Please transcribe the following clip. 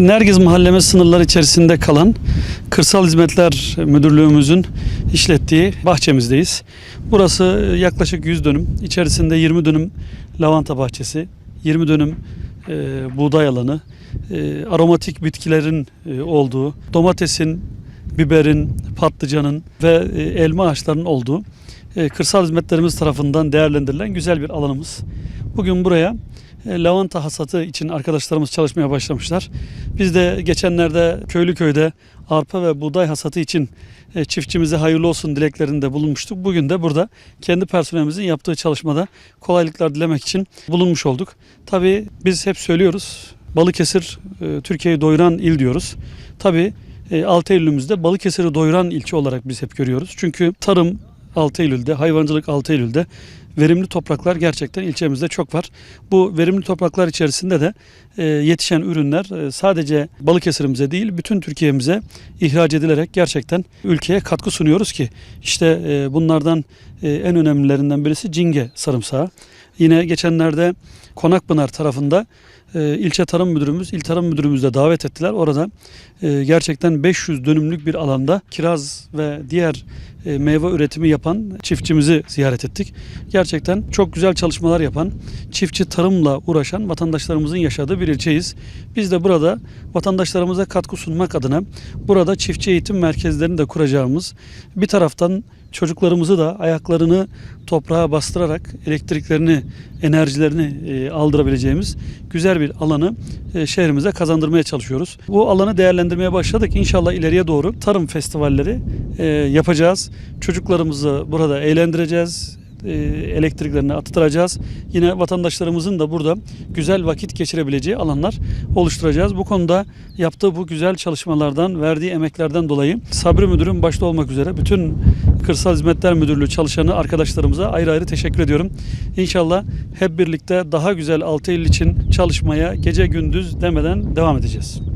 Nergiz Mahallemiz sınırları içerisinde kalan Kırsal Hizmetler Müdürlüğümüzün işlettiği bahçemizdeyiz. Burası yaklaşık 100 dönüm. İçerisinde 20 dönüm lavanta bahçesi, 20 dönüm e, buğday alanı, e, aromatik bitkilerin e, olduğu, domatesin, biberin, patlıcanın ve e, elma ağaçlarının olduğu e, kırsal hizmetlerimiz tarafından değerlendirilen güzel bir alanımız. Bugün buraya e, lavanta hasatı için arkadaşlarımız çalışmaya başlamışlar. Biz de geçenlerde köylü köyde arpa ve buğday hasatı için e, çiftçimize hayırlı olsun dileklerinde bulunmuştuk. Bugün de burada kendi personelimizin yaptığı çalışmada kolaylıklar dilemek için bulunmuş olduk. Tabii biz hep söylüyoruz. Balıkesir e, Türkiye'yi doyuran il diyoruz. Tabii e, 6 Eylül'ümüzde Balıkesir'i doyuran ilçe olarak biz hep görüyoruz. Çünkü tarım 6 Eylül'de, hayvancılık 6 Eylül'de verimli topraklar gerçekten ilçemizde çok var. Bu verimli topraklar içerisinde de e, yetişen ürünler e, sadece Balıkesir'imize değil bütün Türkiye'mize ihraç edilerek gerçekten ülkeye katkı sunuyoruz ki işte e, bunlardan en önemlilerinden birisi Cinge sarımsağı. Yine geçenlerde Konakpınar tarafında e, ilçe tarım müdürümüz, il tarım müdürümüz de davet ettiler. Orada e, gerçekten 500 dönümlük bir alanda kiraz ve diğer e, meyve üretimi yapan çiftçimizi ziyaret ettik. Gerçekten çok güzel çalışmalar yapan, çiftçi tarımla uğraşan vatandaşlarımızın yaşadığı bir ilçeyiz. Biz de burada vatandaşlarımıza katkı sunmak adına burada çiftçi eğitim merkezlerini de kuracağımız bir taraftan çocuklarımızı da ayaklarını toprağa bastırarak elektriklerini, enerjilerini e, aldırabileceğimiz güzel bir alanı e, şehrimize kazandırmaya çalışıyoruz. Bu alanı değerlendirmeye başladık. İnşallah ileriye doğru tarım festivalleri e, yapacağız. Çocuklarımızı burada eğlendireceğiz elektriklerini attıracağız. Yine vatandaşlarımızın da burada güzel vakit geçirebileceği alanlar oluşturacağız. Bu konuda yaptığı bu güzel çalışmalardan, verdiği emeklerden dolayı Sabri Müdürüm başta olmak üzere bütün Kırsal Hizmetler Müdürlüğü çalışanı arkadaşlarımıza ayrı ayrı teşekkür ediyorum. İnşallah hep birlikte daha güzel 6 Eylül için çalışmaya gece gündüz demeden devam edeceğiz.